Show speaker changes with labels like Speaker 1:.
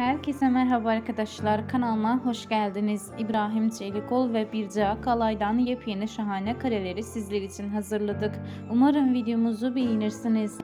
Speaker 1: Herkese merhaba arkadaşlar. Kanalıma hoş geldiniz. İbrahim Çelikol ve Birce Akalay'dan yepyeni şahane kareleri sizler için hazırladık. Umarım videomuzu beğenirsiniz.